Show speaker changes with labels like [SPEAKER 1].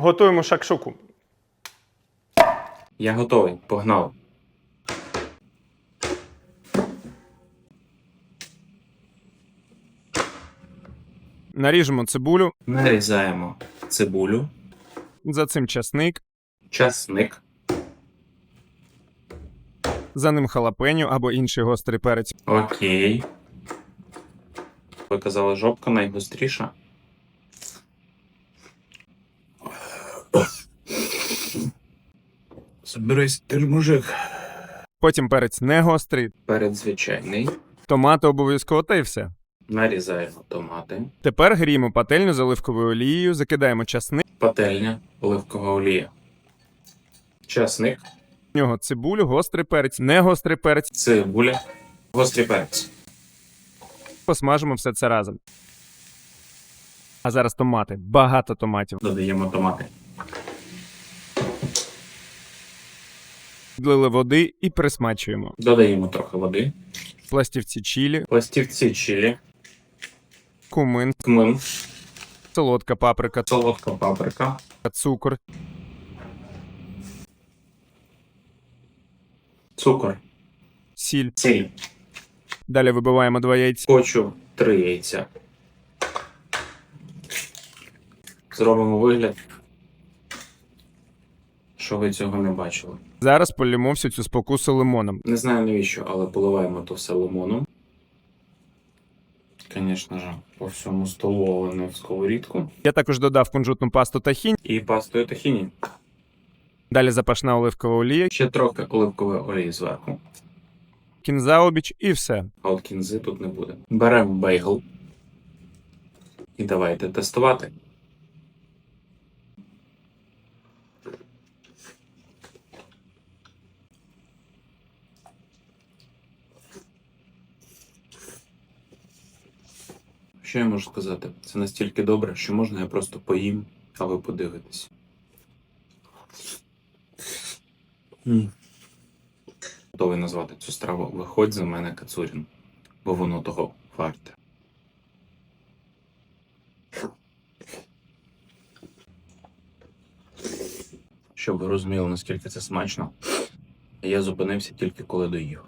[SPEAKER 1] Готуємо шакшуку.
[SPEAKER 2] Я готовий. Погнали.
[SPEAKER 1] Наріжемо цибулю,
[SPEAKER 2] Нарізаємо цибулю,
[SPEAKER 1] за цим часник,
[SPEAKER 2] часник,
[SPEAKER 1] за ним халапеньо або інший гострий перець.
[SPEAKER 2] окей. Ви казали, жопка найгостріша. Соберись, ти ж мужик.
[SPEAKER 1] Потім перець не гострий,
[SPEAKER 2] Перед звичайний.
[SPEAKER 1] томати обов'язково та й все.
[SPEAKER 2] Нарізаємо томати.
[SPEAKER 1] Тепер гріємо пательню з оливковою олією, закидаємо часник,
[SPEAKER 2] Пательня, оливкова олія. Часник,
[SPEAKER 1] в нього цибулю, гострий перець, не гострий перець.
[SPEAKER 2] цибуля, гострий перець.
[SPEAKER 1] Посмажимо все це разом. А зараз томати. Багато томатів.
[SPEAKER 2] Додаємо томати.
[SPEAKER 1] Відлили води і присмачуємо.
[SPEAKER 2] Додаємо трохи води.
[SPEAKER 1] Пластівці чілі,
[SPEAKER 2] Пластівці чилі,
[SPEAKER 1] кумин,
[SPEAKER 2] кмин,
[SPEAKER 1] солодка паприка,
[SPEAKER 2] солодка паприка,
[SPEAKER 1] цукор,
[SPEAKER 2] цукор,
[SPEAKER 1] сіль.
[SPEAKER 2] сіль.
[SPEAKER 1] Далі вибиваємо два яйця.
[SPEAKER 2] Хочу три яйця. Зробимо вигляд, що ви цього не бачили.
[SPEAKER 1] Зараз полімо всю цю спокусу лимоном.
[SPEAKER 2] Не знаю навіщо, але поливаємо то все лимоном. Звісно ж, по всьому столу, але не в сковорідку.
[SPEAKER 1] Я також додав кунжутну пасту тахінь.
[SPEAKER 2] І пастою тахіні.
[SPEAKER 1] Далі запашна оливкова олія,
[SPEAKER 2] Ще трохи оливкової олії зверху.
[SPEAKER 1] кінза обіч і все.
[SPEAKER 2] А от кінзи тут не буде. Беремо бейгл. І давайте тестувати. Що я можу сказати? Це настільки добре, що можна я просто поїм, а ви подивитесь. Готовий назвати цю страву Виходь за мене Кацурін, бо воно того варте. Щоб ви розуміли, наскільки це смачно, я зупинився тільки коли доїв.